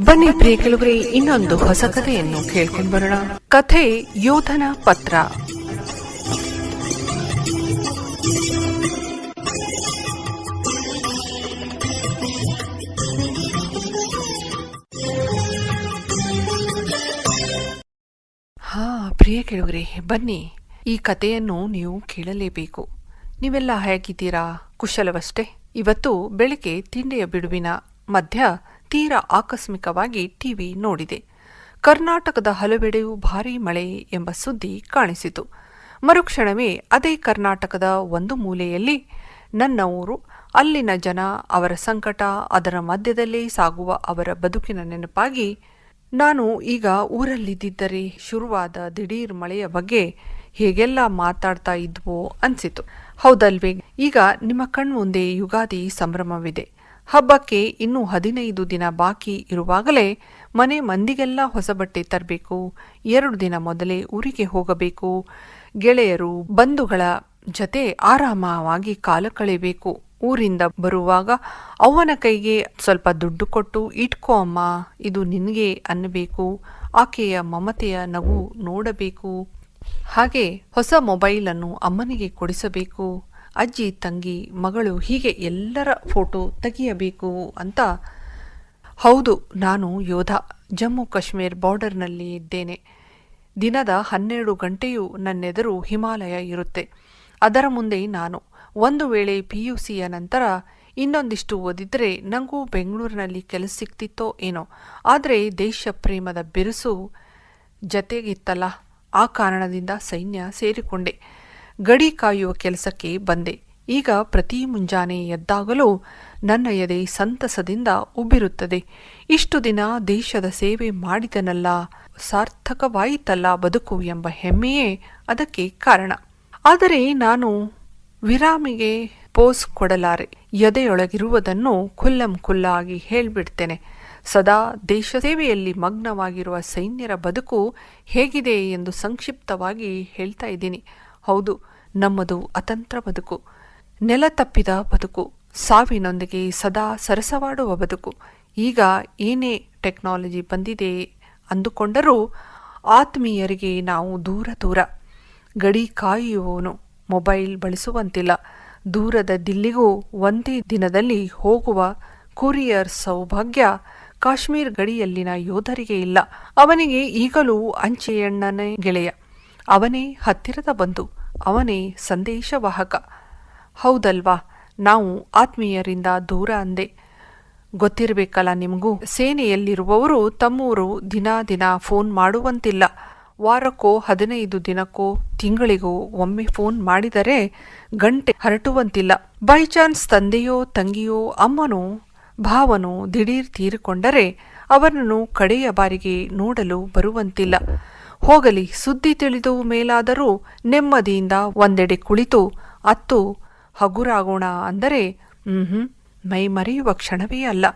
ಬನ್ನಿ ಪ್ರಿಯ ಕೆಲವರೇ ಇನ್ನೊಂದು ಹೊಸ ಕಥೆಯನ್ನು ಕೇಳ್ಕೊಂಡು ಬರೋಣ. ಕಥೆ ಯೋಧನ ಪತ್ರ. ಹಾ ಪ್ರಿಯ ಕೆಳಗರೆ ಬನ್ನಿ. ಈ ಕಥೆಯನ್ನು ನೀವು ಕೇಳಲೇಬೇಕು. ನೀವೆಲ್ಲ ಹೇಗಿದ್ದೀರಾ? ಕುಶಲವಷ್ಟೇ. ಇವತ್ತು ಬೆಳಿಗ್ಗೆ ತಿಂಡಿಯ ಬಿಡುವಿನ ಮಧ್ಯ ತೀರಾ ಆಕಸ್ಮಿಕವಾಗಿ ಟಿವಿ ನೋಡಿದೆ. ಕರ್ನಾಟಕದ ಹಲವೆಡೆಯೂ ಭಾರೀ ಮಳೆ ಎಂಬ ಸುದ್ದಿ ಕಾಣಿಸಿತು. ಮರುಕ್ಷಣವೇ ಅದೇ ಕರ್ನಾಟಕದ ಒಂದು ಮೂಲೆಯಲ್ಲಿ ನನ್ನ ಊರು ಅಲ್ಲಿನ ಜನ, ಅವರ ಸಂಕಟ, ಅದರ ಮಧ್ಯದಲ್ಲೇ ಸಾಗುವ ಅವರ ಬದುಕಿನ ನೆನಪಾಗಿ ನಾನು ಈಗ ಊರಲ್ಲಿದ್ದರೆ ಶುರುವಾದ ದಿಢೀರ್ ಮಳೆಯ ಬಗ್ಗೆ ಹೇಗೆಲ್ಲ ಮಾತಾಡ್ತಾ ಇದ್ವೋ ಅನ್ಸಿತು. ಹೌದಲ್ವೇ, ಈಗ ನಿಮ್ಮ ಕಣ್ಮುಂದೆ ಯುಗಾದಿ ಸಂಭ್ರಮವಿದೆ. ಹಬ್ಬಕ್ಕೆ ಇನ್ನೂ ಹದಿನೈದು ದಿನ ಬಾಕಿ ಇರುವಾಗಲೇ ಮನೆ ಮಂದಿಗೆಲ್ಲ ಹೊಸ ಬಟ್ಟೆ ತರಬೇಕು. ಎರಡು ದಿನ ಮೊದಲೇ ಊರಿಗೆ ಹೋಗಬೇಕು. ಗೆಳೆಯರು, ಬಂಧುಗಳ ಜತೆ ಆರಾಮವಾಗಿ ಕಾಲ ಕಳೆಯಬೇಕು. ಊರಿಂದ ಬರುವಾಗ ಅವನ ಕೈಗೆ ಸ್ವಲ್ಪ ದುಡ್ಡು ಕೊಟ್ಟು ಇಟ್ಕೋ ಅಮ್ಮ, ಇದು ನಿನಗೆ ಅನ್ನಬೇಕು. ಆಕೆಯ ಮಮತೆಯ ನಗು ನೋಡಬೇಕು. ಹಾಗೆ ಹೊಸ ಮೊಬೈಲನ್ನು ಅಮ್ಮನಿಗೆ ಕೊಡಿಸಬೇಕು. ಅಜ್ಜಿ, ತಂಗಿ, ಮಗಳು ಹೀಗೆ ಎಲ್ಲರ ಫೋಟೋ ತೆಗೆಯಬೇಕು ಅಂತ. ಹೌದು, ನಾನು ಯೋಧ. ಜಮ್ಮು ಕಾಶ್ಮೀರ್ ಬಾರ್ಡರ್ನಲ್ಲಿ ಇದ್ದೇನೆ. ದಿನದ ಹನ್ನೆರಡು ಗಂಟೆಯೂ ನನ್ನೆದುರು ಹಿಮಾಲಯ ಇರುತ್ತೆ. ಅದರ ಮುಂದೆ ನಾನು. ಒಂದು ವೇಳೆ ಪಿ ಯು ಸಿಯ ನಂತರ ಇನ್ನೊಂದಿಷ್ಟು ಓದಿದ್ರೆ ನನಗೂ ಬೆಂಗಳೂರಿನಲ್ಲಿ ಕೆಲಸ ಸಿಕ್ತಿತ್ತೋ ಏನೋ. ಆದರೆ ದೇಶ ಪ್ರೇಮದ ಬಿರುಸು ಜತೆಗಿತ್ತಲ್ಲ. ಆ ಕಾರಣದಿಂದ ಸೈನ್ಯ ಸೇರಿಕೊಂಡೆ. ಗಡಿ ಕಾಯುವ ಕೆಲಸಕ್ಕೆ ಬಂದೆ. ಈಗ ಪ್ರತಿ ಮುಂಜಾನೆ ಎದ್ದಾಗಲೂ ನನ್ನ ಎದೆ ಸಂತಸದಿಂದ ಉಬ್ಬಿರುತ್ತದೆ. ಇಷ್ಟು ದಿನ ದೇಶದ ಸೇವೆ ಮಾಡಿದನಲ್ಲ, ಸಾರ್ಥಕವಾಯಿತಲ್ಲ ಬದುಕು ಎಂಬ ಹೆಮ್ಮೆಯೇ ಅದಕ್ಕೆ ಕಾರಣ. ಆದರೆ ನಾನು ವಿರಾಮಿಗೆ ಪೋಸ್ ಕೊಡಲಾರೆ. ಎದೆಯೊಳಗಿರುವುದನ್ನು ಖುಲ್ಲಂ ಖುಲ್ಲಾಗಿ ಹೇಳ್ಬಿಡ್ತೇನೆ. ಸದಾ ದೇಶ ಸೇವೆಯಲ್ಲಿ ಮಗ್ನವಾಗಿರುವ ಸೈನ್ಯರ ಬದುಕು ಹೇಗಿದೆ ಎಂದು ಸಂಕ್ಷಿಪ್ತವಾಗಿ ಹೇಳ್ತಾ ಇದ್ದೀನಿ. ಹೌದು, ನಮ್ಮದು ಅತಂತ್ರ ಬದುಕು. ನೆಲ ತಪ್ಪಿದ ಬದುಕು, ಸಾವಿನೊಂದಿಗೆ ಸದಾ ಸರಸವಾಡುವ ಬದುಕು. ಈಗ ಏನೇ ಟೆಕ್ನಾಲಜಿ ಬಂದಿದೆ ಅಂದುಕೊಂಡರೂ ಆತ್ಮೀಯರಿಗೆ ನಾವು ದೂರ ದೂರ. ಗಡಿ ಕಾಯುವವನು ಮೊಬೈಲ್ ಬಳಸುವಂತಿಲ್ಲ. ದೂರದ ದಿಲ್ಲಿಗೂ ಒಂದೇ ದಿನದಲ್ಲಿ ಹೋಗುವ ಕುರಿಯರ್ ಸೌಭಾಗ್ಯ ಕಾಶ್ಮೀರ್ ಗಡಿಯಲ್ಲಿನ ಯೋಧರಿಗೆ ಇಲ್ಲ. ಅವನಿಗೆ ಈಗಲೂ ಅಂಚೆಯಣ್ಣನೇ ಗೆಳೆಯ. ಅವನೇ ಹತ್ತಿರದ ಬಂಧು ಅವನೇ ಸಂದೇಶವಾಹಕ. ಹೌದಲ್ವಾ? ನಾವು ಆತ್ಮೀಯರಿಂದ ದೂರ ಅಂದೆ. ಗೊತ್ತಿರಬೇಕಲ್ಲ ನಿಮಗೂ? ಸೇನೆಯಲ್ಲಿರುವವರು ತಮ್ಮೂರು ದಿನ ದಿನ ಫೋನ್ ಮಾಡುವಂತಿಲ್ಲ. ವಾರಕ್ಕೋ ಹದಿನೈದು ದಿನಕ್ಕೋ ತಿಂಗಳಿಗೋ ಒಮ್ಮೆ ಫೋನ್ ಮಾಡಿದರೆ ಗಂಟೆ ಹರಟುವಂತಿಲ್ಲ. ಬೈ ಚಾನ್ಸ್ ತಂದೆಯೋ ತಂಗಿಯೋ ಅಮ್ಮನೋ ಭಾವನೋ ದಿಢೀರ್ ತೀರಿಕೊಂಡರೆ ಅವರನ್ನು ಕಡೆಯ ಬಾರಿಗೆ ನೋಡಲು ಬರುವಂತಿಲ್ಲ. ಹೋಗಲಿ, ಸುದ್ದಿ ತಿಳಿದು ಮೇಲಾದರೂ ನೆಮ್ಮದಿಯಿಂದ ಒಂದೆಡೆ ಕುಳಿತು ಅತ್ತು, ಹಗುರಾಗೋಣ ಅಂದರೆ ಹ್ಮ್ ಮೈ ಮರೆಯುವ ಕ್ಷಣವೇ ಅಲ್ಲ.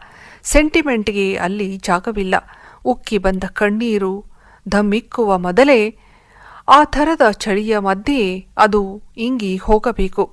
ಸೆಂಟಿಮೆಂಟ್ಗೆ ಅಲ್ಲಿ ಜಾಗವಿಲ್ಲ. ಉಕ್ಕಿ ಬಂದ ಕಣ್ಣೀರು ಧಮ್ಮಿಕ್ಕುವ ಮೊದಲೇ ಆ ಥರದ ಚಳಿಯ ಮಧ್ಯೆ ಅದು ಇಂಗಿ ಹೋಗಬೇಕು.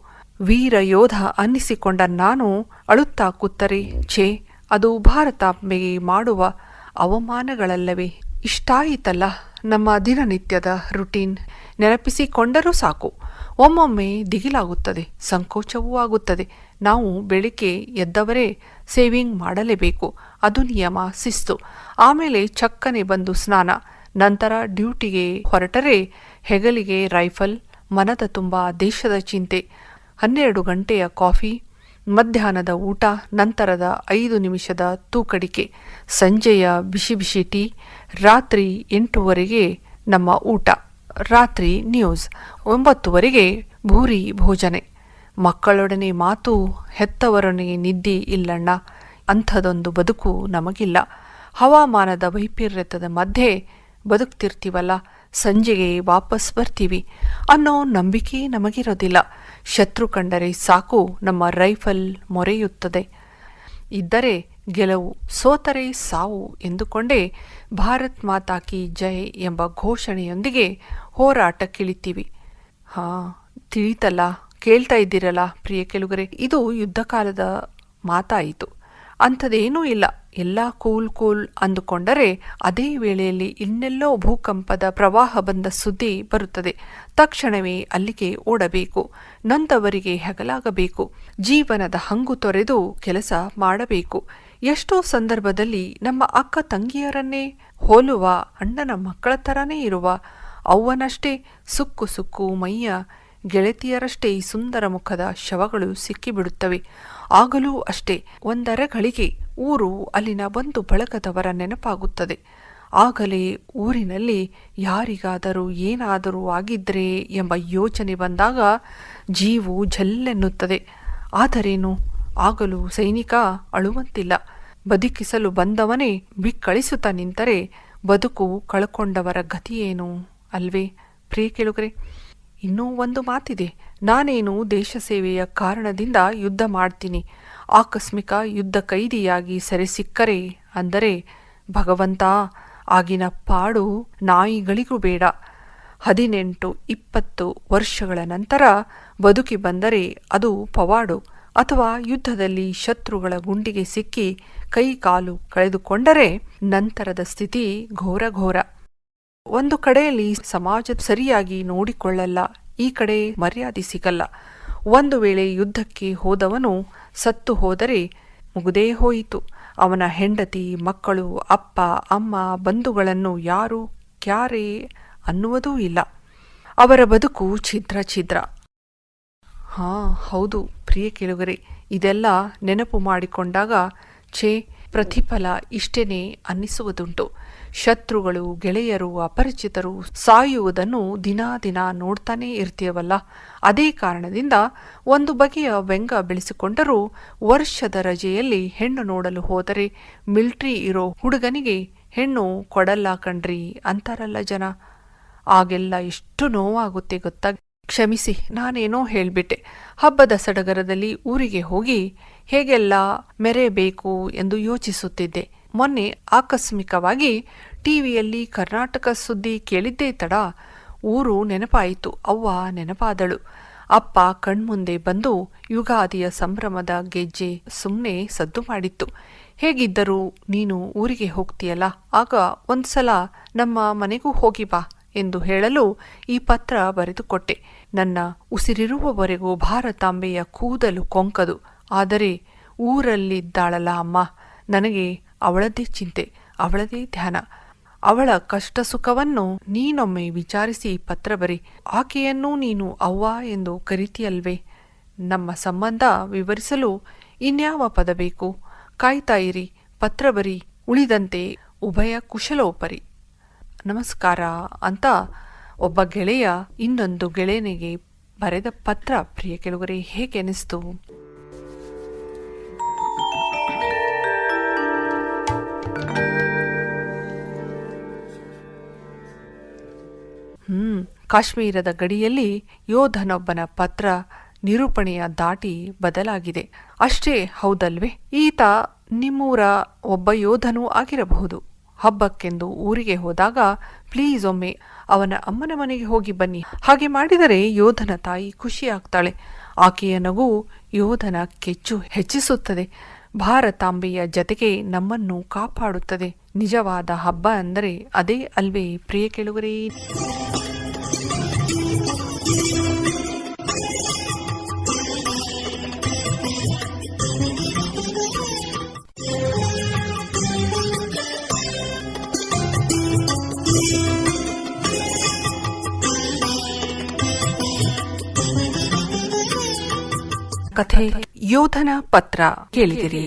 ವೀರ ಯೋಧ ಅನ್ನಿಸಿಕೊಂಡ ನಾನು ಅಳುತ್ತಾ ಕೂತರೆ, ಛೇ, ಅದು ಭಾರತಾಂಬೆಗೆ ಮಾಡುವ ಅವಮಾನಗಳಲ್ಲವೇ. ಇಷ್ಟಾಯಿತಲ್ಲ ನಮ್ಮ ದಿನನಿತ್ಯದ ರುಟೀನ್. ನೆನಪಿಸಿಕೊಂಡರೂ ಸಾಕು. ಒಮ್ಮೊಮ್ಮೆ ದಿಗಿಲಾಗುತ್ತದೆ, ಸಂಕೋಚವೂ ಆಗುತ್ತದೆ. ನಾವು ಬೆಳಿಗ್ಗೆ ಎದ್ದವರೇ ಸೇವಿಂಗ್ ಮಾಡಲೇಬೇಕು. ಅದು ನಿಯಮ, ಶಿಸ್ತು. ಆಮೇಲೆ ಚಕ್ಕನೆ ಬಂದು ಸ್ನಾನ. ನಂತರ ಡ್ಯೂಟಿಗೆ ಹೊರಟರೆ ಹೆಗಲಿಗೆ ರೈಫಲ್, ಮನದ ತುಂಬ ದೇಶದ ಚಿಂತೆ. ಹನ್ನೆರಡು ಗಂಟೆಯ ಕಾಫಿ ಮಧ್ಯಾಹ್ನದ ಊಟ, ನಂತರದ ಐದು ನಿಮಿಷದ ತೂಕಡಿಕೆ, ಸಂಜೆಯ ಬಿಸಿ ಬಿಸಿ ಟೀ, ರಾತ್ರಿ ಎಂಟುವರೆಗೆ ನಮ್ಮ ಊಟ. ರಾತ್ರಿ ನ್ಯೂಸ್, ಒಂಬತ್ತುವರೆಗೆ ಭೂರಿ ಭೋಜನೆ. ಮಕ್ಕಳೊಡನೆ ಮಾತು, ಹೆತ್ತವರೊಡನೆ ನಿದ್ದೆ ಇಲ್ಲಣ್ಣ. ಅಂಥದೊಂದು ಬದುಕು ನಮಗಿಲ್ಲ. ಹವಾಮಾನದ ವೈಪರೀತ್ಯದ ಮಧ್ಯೆ ಬದುಕ್ತಿರ್ತೀವಲ್ಲ? ಸಂಜೆಗೆ ವಾಪಸ್ ಬರ್ತೀವಿ. ಅನ್ನೋ ನಂಬಿಕೆ ನಮಗಿರೋದಿಲ್ಲ. ಶತ್ರು ಕಂಡರೆ ಸಾಕು, ನಮ್ಮ ರೈಫಲ್ ಮೊರೆಯುತ್ತದೆ. ಇದ್ದರೆ ಗೆಲುವು, ಸೋತರೆ ಸಾವು ಎಂದುಕೊಂಡೇ ಭಾರತ್ ಮಾತಾ ಕಿ ಜೈ ಎಂಬ ಘೋಷಣೆಯೊಂದಿಗೆ ಹೋರಾಟಕ್ಕಿಳಿತೀವಿ ಹಾ, ತಿಳಿತಲ್ಲ, ಕೇಳ್ತಾ ಇದ್ದೀರಲ್ಲ ಪ್ರಿಯ ಕೆಲುಗರೆ ಇದು ಯುದ್ಧಕಾಲದ ಮಾತಾಯಿತು. ಅಂಥದ್ದೇನೂ ಇಲ್ಲ. ಎಲ್ಲ ಕೂಲ್ ಕೂಲ್ ಅಂದುಕೊಂಡರೆ ಅದೇ ವೇಳೆಯಲ್ಲಿ ಇನ್ನೆಲ್ಲೋ ಭೂಕಂಪದ ಪ್ರವಾಹ ಬಂದ ಸುದ್ದಿ ಬರುತ್ತದೆ. ತಕ್ಷಣವೇ ಅಲ್ಲಿಗೆ ಓಡಬೇಕು. ನೊಂದವರಿಗೆ ಹೆಗಲಾಗಬೇಕು. ಜೀವನದ ಹಂಗು ತೊರೆದು ಕೆಲಸ ಮಾಡಬೇಕು. ಎಷ್ಟೋ ಸಂದರ್ಭದಲ್ಲಿ ನಮ್ಮ ಅಕ್ಕ ತಂಗಿಯರನ್ನೇ ಹೋಲುವ ಅಣ್ಣನ ಮಕ್ಕಳ ಥರನೇ ಇರುವ. ಅವ್ವನಷ್ಟೇ ಸುಕ್ಕು ಸುಕ್ಕು ಮೈಯ ಗೆಳತಿಯರಷ್ಟೇ ಸುಂದರ ಮುಖದ ಶವಗಳು ಸಿಕ್ಕಿಬಿಡುತ್ತವೆ. ಆಗಲೂ ಅಷ್ಟೇ ಒಂದರ ಗಳಿಗೆ ಊರು ಅಲ್ಲಿನ ಬಂದು ಬಳಗದವರ ನೆನಪಾಗುತ್ತದೆ. ಆಗಲೇ ಊರಿನಲ್ಲಿ ಯಾರಿಗಾದರೂ ಏನಾದರೂ ಆಗಿದ್ರೆ ಎಂಬ ಯೋಚನೆ ಬಂದಾಗ ಜೀವು ಜಲ್ಲೆನ್ನುತ್ತದೆ ಆದರೇನು? ಆಗಲೂ ಸೈನಿಕ ಅಳುವಂತಿಲ್ಲ. ಬದುಕಿಸಲು ಬಂದವನೇ ಬಿಕ್ಕಳಿಸುತ್ತಾ ನಿಂತರೆ ಬದುಕು ಕಳ್ಕೊಂಡವರ ಗತಿಯೇನು ಅಲ್ವೇ? ಪ್ರಿಯ ಕೇಳುಗರೆ ಇನ್ನೂ ಒಂದು ಮಾತಿದೆ. ನಾನೇನು ದೇಶ ಸೇವೆಯ ಕಾರಣದಿಂದ ಯುದ್ಧ ಮಾಡ್ತೀನಿ. ಆಕಸ್ಮಿಕ ಯುದ್ಧ ಕೈದಿಯಾಗಿ ಸೆರೆ ಸಿಕ್ಕರೆ ಅಂದರೆ, ಭಗವಂತ ಆಗಿನ ಪಾಡು ನಾಯಿಗಳಿಗೂ ಬೇಡ. ಹದಿನೆಂಟು, ಇಪ್ಪತ್ತು ವರ್ಷಗಳ ನಂತರ ಬದುಕಿ ಬಂದರೆ ಅದು ಪವಾಡು. ಅಥವಾ ಯುದ್ಧದಲ್ಲಿ ಶತ್ರುಗಳ ಗುಂಡಿಗೆ ಸಿಕ್ಕಿ ಕೈ ಕಾಲು ಕಳೆದುಕೊಂಡರೆ ನಂತರದ ಸ್ಥಿತಿ ಘೋರ ಘೋರ ಒಂದು ಕಡೆಯಲ್ಲಿ ಸಮಾಜ ಸರಿಯಾಗಿ ನೋಡಿಕೊಳ್ಳಲ್ಲ, ಈ ಕಡೆ ಮರ್ಯಾದೆ ಸಿಗಲ್ಲ. ಒಂದು ವೇಳೆ ಯುದ್ಧಕ್ಕೆ ಹೋದವನು ಸತ್ತು ಹೋದರೆ ಮುಗುದೇ ಹೋಯಿತು. ಅವನ ಹೆಂಡತಿ, ಮಕ್ಕಳು, ಅಪ್ಪ, ಅಮ್ಮ, ಬಂಧುಗಳನ್ನು ಯಾರು ಕ್ಯಾರೆ ಅನ್ನುವುದೂ ಇಲ್ಲ. ಅವರ ಬದುಕು ಛಿದ್ರ ಛಿದ್ರ. ಹಾ, ಹೌದು ಪ್ರಿಯ ಕೆಳಗರೆ, ಇದೆಲ್ಲ ನೆನಪು ಮಾಡಿಕೊಂಡಾಗ ಛೇ, ಪ್ರತಿಫಲ ಇಷ್ಟೇನೆ ಅನ್ನಿಸುವುದುಂಟು. ಶತ್ರುಗಳು, ಗೆಳೆಯರು, ಅಪರಿಚಿತರು ಸಾಯುವುದನ್ನು ದಿನಾ ದಿನ ನೋಡ್ತಾನೇ ಇರ್ತೀವಲ್ಲ ಅದೇ ಕಾರಣದಿಂದ ಒಂದು ಬಗೆಯ ವ್ಯಂಗ ಬೆಳೆಸಿಕೊಂಡರೂ ವರ್ಷದ ರಜೆಯಲ್ಲಿ ಹೆಣ್ಣು ನೋಡಲು ಹೋದರೆ ಮಿಲ್ಟ್ರಿ ಇರೋ ಹುಡುಗನಿಗೆ ಹೆಣ್ಣು ಕೊಡಲ್ಲ ಕಣ್ರಿ ಅಂತಾರಲ್ಲ ಜನ. ಆಗೆಲ್ಲ ಎಷ್ಟು ನೋವಾಗುತ್ತೆ ಗೊತ್ತಾಗ ಕ್ಷಮಿಸಿ, ನಾನೇನೋ ಹೇಳಿಬಿಟ್ಟೆ. ಹಬ್ಬದ ಸಡಗರದಲ್ಲಿ ಊರಿಗೆ ಹೋಗಿ ಹೇಗೆಲ್ಲ ಮೆರೆಯಬೇಕು ಎಂದು ಯೋಚಿಸುತ್ತಿದ್ದೆ. ಮೊನ್ನೆ ಆಕಸ್ಮಿಕವಾಗಿ ಟಿವಿಯಲ್ಲಿ ಕರ್ನಾಟಕ ಸುದ್ದಿ ಕೇಳಿದ್ದೇ ತಡ ಊರು ನೆನಪಾಯಿತು, ಅವ್ವ ನೆನಪಾದಳು. ಅಪ್ಪ ಕಣ್ಮುಂದೆ ಬಂದು ಯುಗಾದಿಯ ಸಂಭ್ರಮದ ಗೆಜ್ಜೆ ಸುಮ್ಮನೆ ಸದ್ದು ಮಾಡಿತ್ತು. ಹೇಗಿದ್ದರೂ ನೀನು ಊರಿಗೆ ಹೋಗ್ತೀಯಲ್ಲ, ಆಗ ಒಂದ್ಸಲ ನಮ್ಮ ಮನೆಗೂ ಹೋಗಿ ಬಾ ಎಂದು ಹೇಳಲು ಈ ಪತ್ರ ಬರೆದುಕೊಟ್ಟೆ. ನನ್ನ ಉಸಿರಿರುವವರೆಗೂ ಭಾರತಾಂಬೆಯ ಕೂದಲು ಕೊಂಕದು. ಆದರೆ ಊರಲ್ಲಿದ್ದಾಳಲ್ಲ ಅಮ್ಮ, ನನಗೆ ಅವಳದೇ ಚಿಂತೆ, ಅವಳದೇ ಧ್ಯಾನ. ಅವಳ ಕಷ್ಟ ಸುಖವನ್ನು ನೀನೊಮ್ಮೆ ವಿಚಾರಿಸಿ ಪತ್ರ ಬರಿ. ಆಕೆಯನ್ನು ನೀನು ಅವ್ವ ಎಂದು ಕರಿತೀಯಲ್ವೇ? ನಮ್ಮ ಸಂಬಂಧ ವಿವರಿಸಲು ಇನ್ಯಾವ ಪದ ಬೇಕು? ಕಾಯ್ತಾ ಇರಿ, ಪತ್ರ ಬರಿ. ಉಳಿದಂತೆ ಉಭಯ ಕುಶಲೋಪರಿ. ನಮಸ್ಕಾರ ಅಂತ ಒಬ್ಬ ಗೆಳೆಯ ಇನ್ನೊಂದು ಗೆಳೆಯನಿಗೆ ಬರೆದ ಪತ್ರ ಪ್ರಿಯ ಕೆಳಗರೆ ಹೇಗೆ ಅನಿಸ್ತು ಕಾಶ್ಮೀರದ ಗಡಿಯಲ್ಲಿ ಯೋಧನೊಬ್ಬನ ಪತ್ರ ನಿರೂಪಣೆಯ ದಾಟಿ ಬದಲಾಗಿದೆ. ಅಷ್ಟೇ ಹೌದಲ್ವೇ? ಈತ ನಿಮ್ಮೂರ ಒಬ್ಬ ಯೋಧನೂ ಆಗಿರಬಹುದು. ಹಬ್ಬಕ್ಕೆಂದು ಊರಿಗೆ ಹೋದಾಗ ಪ್ಲೀಸ್ ಒಮ್ಮೆ ಅವನ ಅಮ್ಮನ ಮನೆಗೆ ಹೋಗಿ ಬನ್ನಿ. ಹಾಗೆ ಮಾಡಿದರೆ ಯೋಧನ ತಾಯಿ ಖುಷಿಯಾಗ್ತಾಳೆ. ಆಕೆಯ ನಗು ಯೋಧನ ಕೆಚ್ಚು ಹೆಚ್ಚಿಸುತ್ತದೆ. ಭಾರತಾಂಬೆಯ ಜತೆಗೆ ನಮ್ಮನ್ನು ಕಾಪಾಡುತ್ತದೆ. ನಿಜವಾದ ಹಬ್ಬ ಅಂದರೆ ಅದೇ ಅಲ್ವೇ ಪ್ರಿಯ ಕೆಳುಗರೇ? ಕಥೆ ಯೋಧನ ಪತ್ರ ಕೇಳಿದಿರಿ